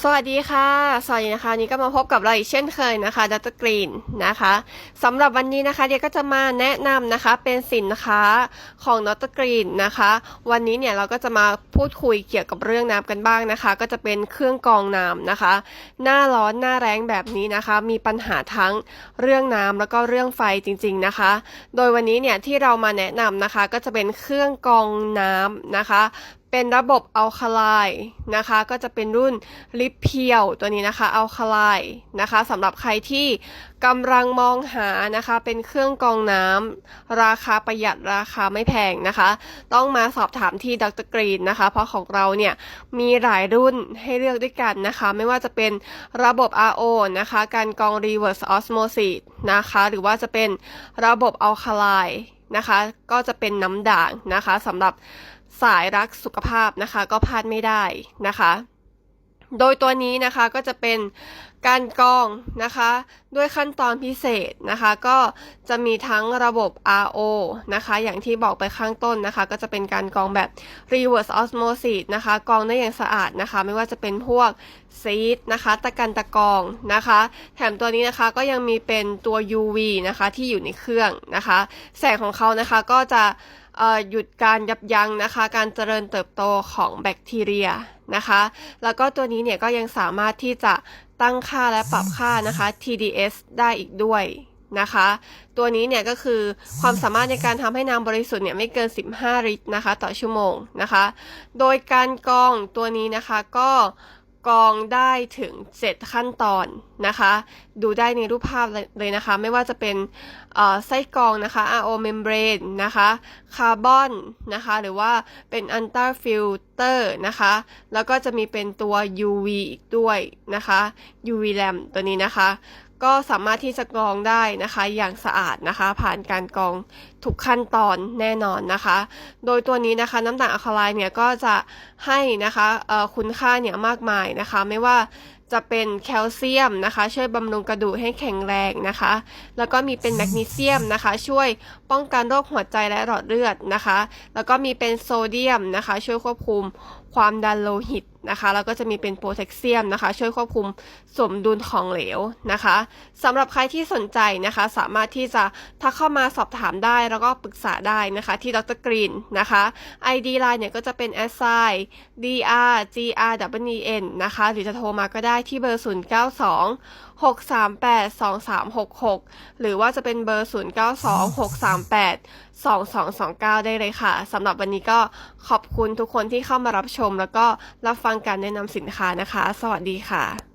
สวัสดีค่ะ สวัสดีนะคะวันนี้ก็มาพบกับเราอีกเช่นเคยนะคะดัตต์กรีนนะคะสำหรับวันนี้นะคะเดียก็จะมาแนะนำนะคะเป็นสินค้าของดัตต์กรีนนะคะ วันนี้เนี่ยเราก็จะมาพูดคุยเกี่ยวกับเรื่องน้ำกันบ้างนะคะ ก็จะเป็นเครื่องกรองน้ำนะคะ หน้าร้อนหน้าแรงแบบนี้นะคะ มีปัญหาทั้งเรื่องน้ำแล้วก็เรื่องไฟจริง ๆนะคะ โดยวันนี้เนี่ยที่เรามาแนะนำนะคะ ก็จะเป็นเครื่องกรองน้ำนะคะ เป็นระบบอัลคาไลนะคะ ก็จะเป็นรุ่นลิปเพียวตัวนี้นะคะอัลคาไลนะคะสำหรับใครที่กำลังมองหานะคะ เป็นเครื่องกรองน้ำราคาประหยัดราคาไม่แพงนะคะ ต้องมาสอบถามที่ดรกรีนนะคะ เพราะของเราเนี่ยมีหลายรุ่นให้เลือกด้วยกันนะคะ ไม่ว่าจะเป็นระบบ RO นะคะ การกรอง reverse osmosis นะคะ หรือว่าจะเป็นระบบอัลคาไลนะคะ ก็จะเป็นน้ำด่างนะคะสำหรับ สายรักสุขภาพนะคะ ก็พลาดไม่ได้นะคะ โดยตัวนี้นะคะก็จะเป็นการกรองนะคะ ด้วยขั้นตอนพิเศษนะคะ ก็จะมีทั้งระบบ RO นะคะ อย่างที่บอกไปข้างต้นนะคะ ก็จะเป็นการกรองแบบ reverse osmosis นะคะกรองได้อย่างสะอาดนะคะ ไม่ว่าจะเป็นพวกซีดนะคะ ตะกันตะกรองนะคะ แถมตัวนี้นะคะก็ยังมีเป็นตัว UV นะคะที่อยู่ในเครื่องนะคะ แสงของเขานะคะก็จะ หยุดการยับยั้งนะคะ การเจริญเติบโตของแบคทีเรียนะคะ แล้วก็ตัวนี้เนี่ยก็ยังสามารถที่จะตั้งค่าและปรับค่านะคะ TDS ได้อีกด้วยนะคะ ตัวนี้เนี่ยก็คือความสามารถในการทำให้น้ำบริสุทธิ์เนี่ยไม่เกิน 15 ลิตรนะคะ ต่อชั่วโมงนะคะ โดยการกรองตัวนี้นะคะก็ กรองได้ถึง 7 ขั้นตอนนะคะ ดูได้ในรูปภาพเลยนะคะ ไม่ว่าจะเป็นไส้กรองนะคะ RO membrane นะคะคาร์บอนนะคะ หรือว่าเป็น ultra filter นะคะ แล้วก็จะมีเป็นตัว UV อีกด้วยนะคะ UV lamp ตัวนี้นะคะ ก็สามารถที่จะกรองได้นะคะ อย่างสะอาดนะคะ ผ่านการกรองทุกขั้นตอนแน่นอนนะคะ โดยตัวนี้นะคะน้ำตาลอะคาไลน์เนี่ยก็จะให้นะคะคุณค่าเนี่ยมากมายนะคะ ไม่ว่าจะเป็นแคลเซียมนะคะ ช่วยบำรุงกระดูกให้แข็งแรงนะคะ แล้วก็มีเป็นแมกนีเซียมนะคะ ช่วยป้องกันโรคหัวใจและหลอดเลือดนะคะ แล้วก็มีเป็นโซเดียมนะคะ ช่วยควบคุม ความดันโลหิตนะคะ แล้วก็จะมีเป็นโพแทสเซียมนะคะ ช่วยควบคุมสมดุลของเหลวนะคะสำหรับใครที่สนใจนะคะ สามารถที่จะทักเข้ามาสอบถามได้ แล้วก็ปรึกษาได้นะคะ ที่ดรกรีนนะคะ ID line เนี่ยก็จะเป็น s i dr gr w n นะคะ หรือจะโทรมาก็ได้ที่เบอร์ 092 638 2366 หรือว่าจะเป็นเบอร์ 092 638 2229 ได้เลยค่ะสำหรับวันนี้ก็ขอบคุณทุกคนที่เข้ามารับชชม แล้วก็รับฟังการแนะนำสินค้านะคะ สวัสดีค่ะ